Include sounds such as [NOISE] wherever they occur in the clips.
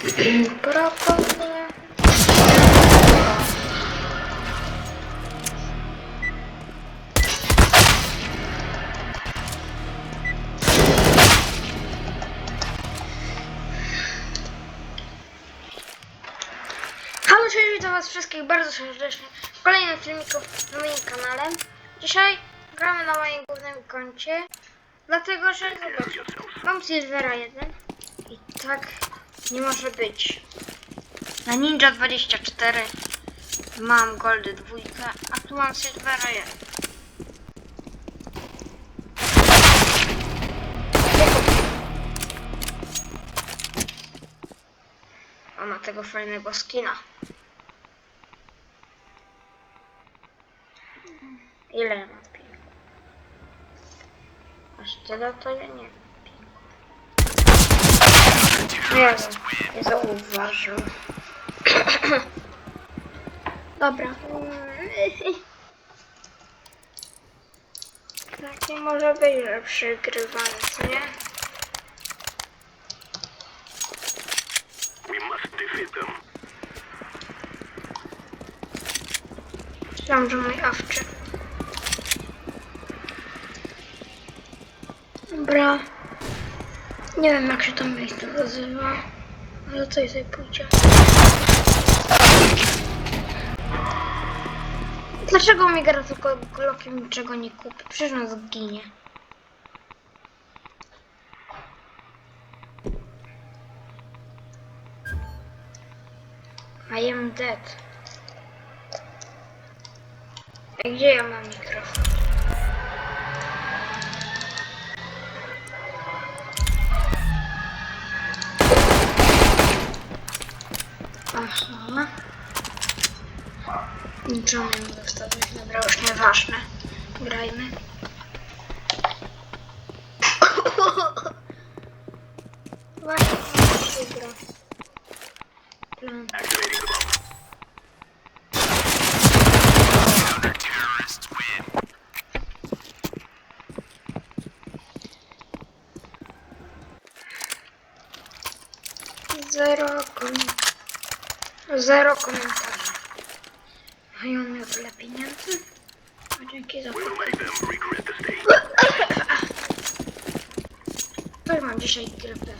Proponuję. Halo, cześć, witam was wszystkich bardzo serdecznie w kolejnym filmiku na moim kanale. Dzisiaj gramy na moim głównym koncie, dlatego że zobaczcie, mam Silvera 1 i tak nie może być. Na Ninja 24 mam Goldy 2, a tu mam Silvera 1. A ma tego fajnego skina. Ile ja mam ping? Aż tyle to ja nie wiem. Nie nie zauważył. [COUGHS] Dobra. [LAUGHS] Tak nie może być, że przegrywamy, co nie? Myślałam, że mój awczy. Dobra. Nie wiem jak się to miejsce nazywa. Ale coś tutaj pójdzie. Dlaczego mi gra tylko kolokiem niczego nie kupi? Przecież on zginie. I am dead. A gdzie ja mam mikrofon? Nie mogę wstawić, dobra, już nieważne. Grajmy. [COUGHS] Właśnie, jak się gra. Plan. Activating the bomb. Terrorists win. Zero komentarzy. Zero komentarzy. I on miał tyle pieniędzy? A dzięki za state. To mam dzisiaj grypę,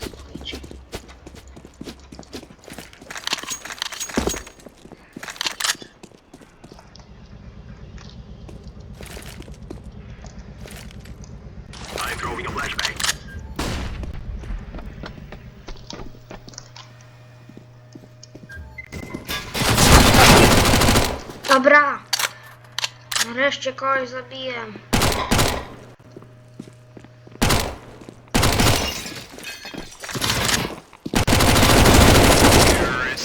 Dobra. Nareszcie kogoś zabiję.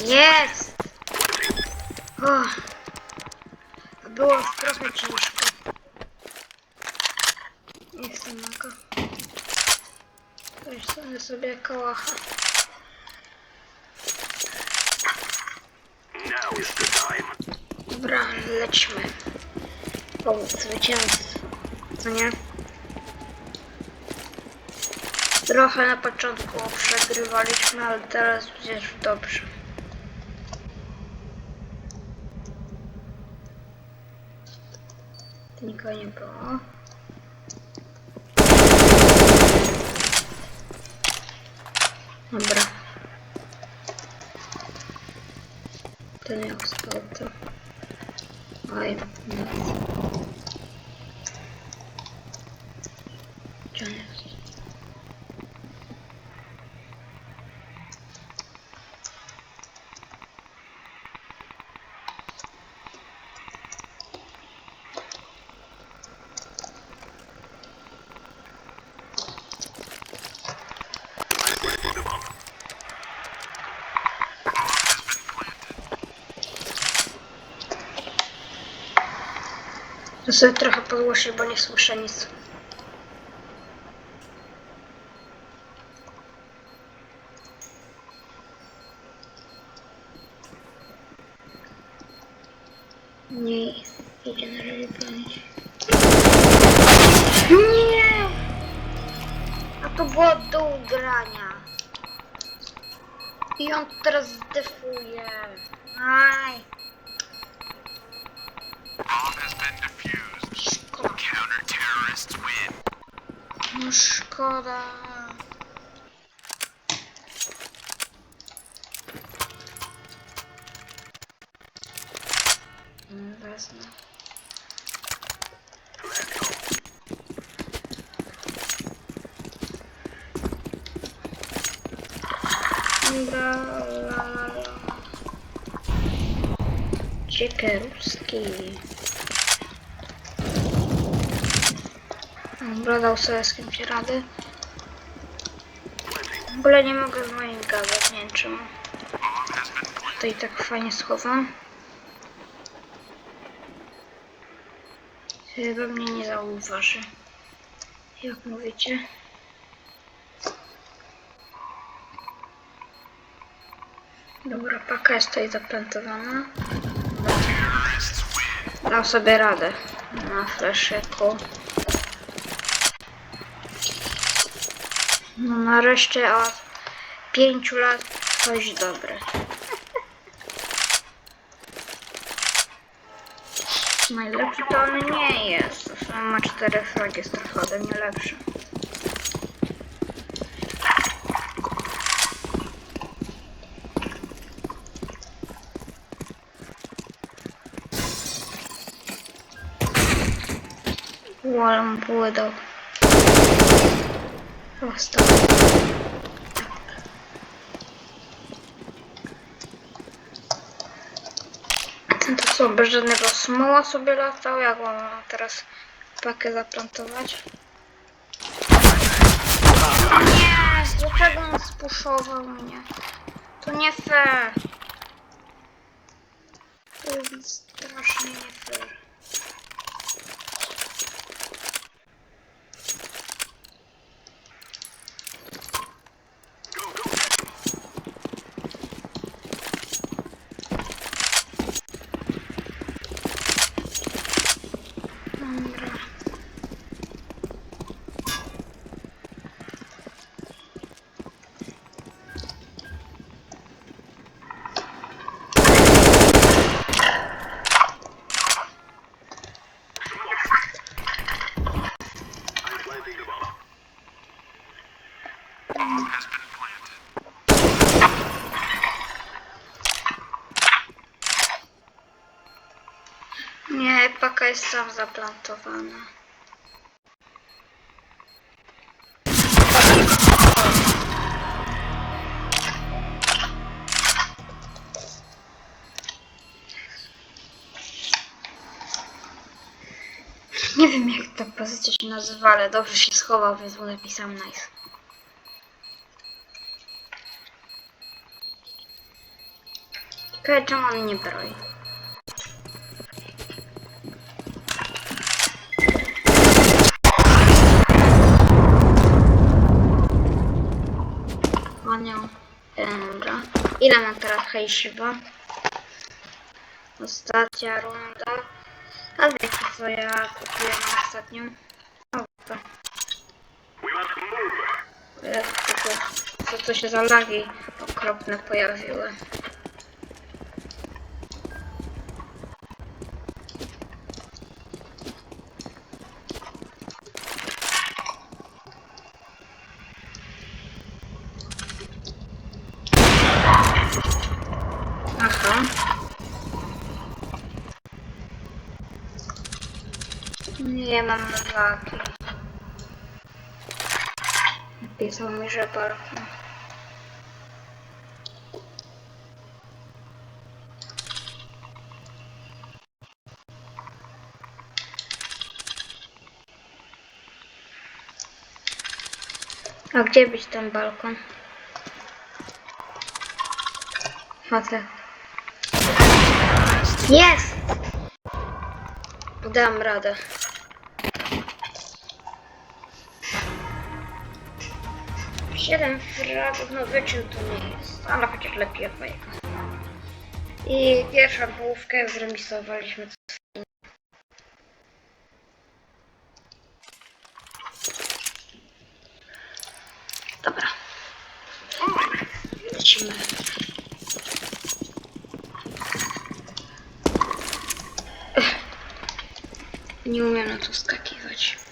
Jest! Uff. Było trochę ciężko. Nie chcę. Weź sobie kołacha. Now is the time. Dobra, lećmy. Po zwycięstwo. Co nie? Trochę na początku przegrywaliśmy, ale teraz już dobrze. Nikogo nie było. Dobra. To nie ostał to. Oj, no. Sobie trochę podgłoszę, bo nie słyszę nic. Nie, idzie na razie bronić. Nie! A to było do ugrania. I on teraz zdefuje. Aj. No szkoda. Mm, Wezmę. La, la, la, la. Dobra, dał sobie z kimś rady. W ogóle nie mogę z moim gadać, nie wiem czemu. To i tak fajnie schowam. Chyba mnie nie zauważy. Jak mówicie? Dobra, paka jest tutaj zaplantowana. Dam sobie radę na fleszyku. No nareszcie od pięciu lat coś dobre. Najlepszy to on nie jest. On ma cztery flagi, jest trochę ode mnie lepszy. Łole mu. Prosto. Ten to co, bez żadnego smoła sobie latał? Jak on ma teraz pakę zaplantować? Nie! Dlaczego on spuszował mnie? To nie fair. To jest strasznie nie fair. Jest zaplantowana. Nie wiem jak ta pozycja się nazywa, ale dobrze się schował, więc mu napisałem nice. Ciekawe czemu on nie broi. Dobra. Ile mam teraz hejsiwa? Ostatnia runda. A wiecie co ja kupiłem ostatnią? Tylko co to się za lagi okropne pojawiły. Nie mam lagi. Napisał mi, że balkon. A gdzie być ten balkon? Chodzę. Jest! Dam radę. Siedem fragów, no wyczyn to nie jest, ale chociaż lepiej od mojego. I pierwszą połówkę zremisowaliśmy. Dobra. Lecimy. Nie umiem na to skakiwać.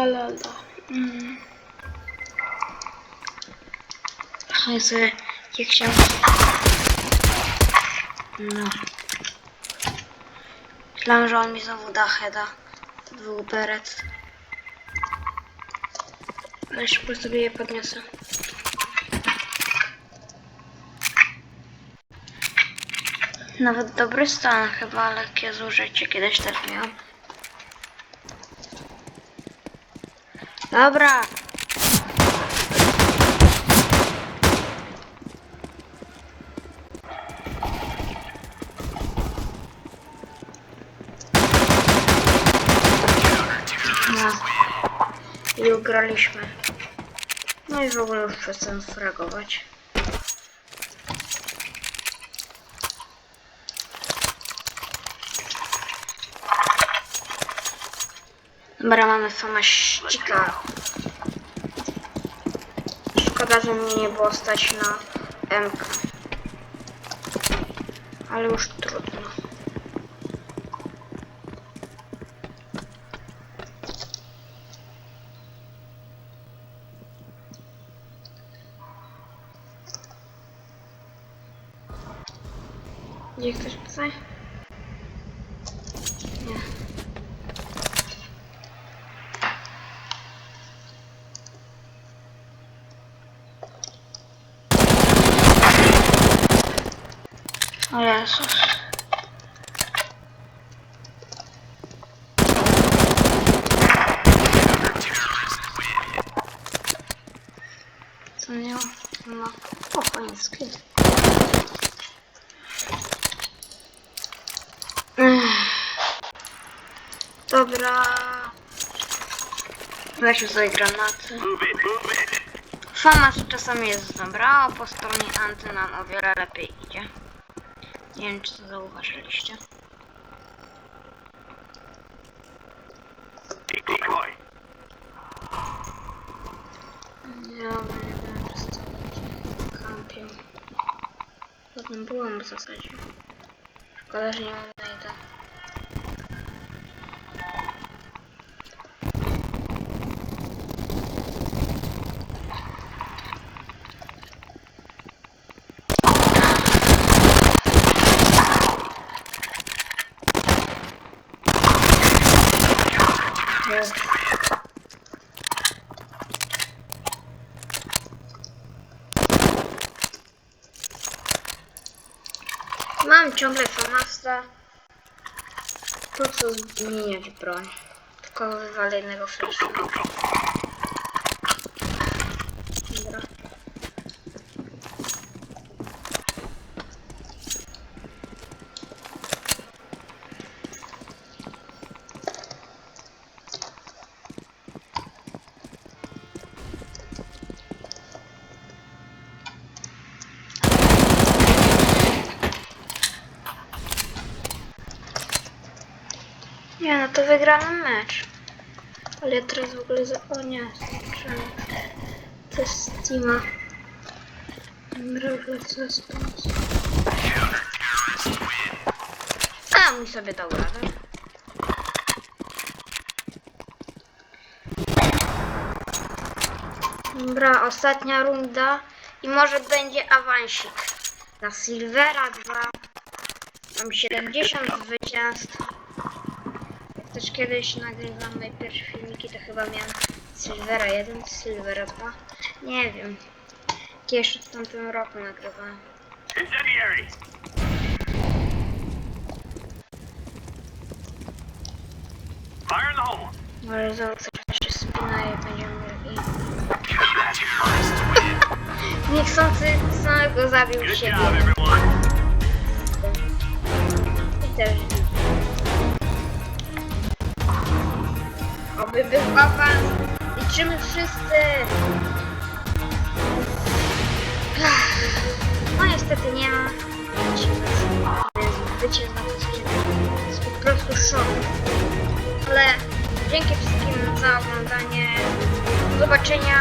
La la la. Mm. Ach, sobie jak się... No. Myślałem, że on mi znowu da heada. To był beret. Ale szybko sobie je podniosę. Nawet dobry stan chyba, lekkie zużycie. Kiedyś też miałam. Dobra. No. I ugraliśmy. No i w ogóle już przestałem fragować. Dobra, mamy sama ścika. Szkoda, że mnie nie było stać na MK. Ale już trudno. Gdzie ktoś tutaj? Nie. O Jezus. Co nie ma? O, pańskie. Dobra. Weźmy sobie granaty. Fama czasami jest dobra, a po stronie anty nam o wiele lepiej idzie. Nie wiem, czy to zauważyliście. Ja będę przez kampię. Potem byłam w zasadzie. Szkoda, że nie mam najda. Jest. Mam ciągle famasta. Po co zmieniać broń? Tylko wywalę jednego flasha. Nie, no to wygrany mecz. Ale ja teraz w ogóle za... O nie, zobaczyłem. To jest Steama. A, mój sobie dał radę. Dobra, ostatnia runda i może będzie awansik. Na Silvera 2 mam 70 zwycięstw. Też kiedyś nagrywam moje pierwsze filmiki, to chyba miałem Silvera 1, Silvera 2. Nie wiem. Jeszcze w tamtym roku nagrywałem. Incendiary. Fire in the hole. Się spina i będziemy mieli. [LAUGHS] Niechcący samego zabił siebie. Awans. Liczymy wszyscy. No niestety nie ma. Więc Bycie na to jest po prostu szok. Ale Dzięki wszystkim za oglądanie. Do zobaczenia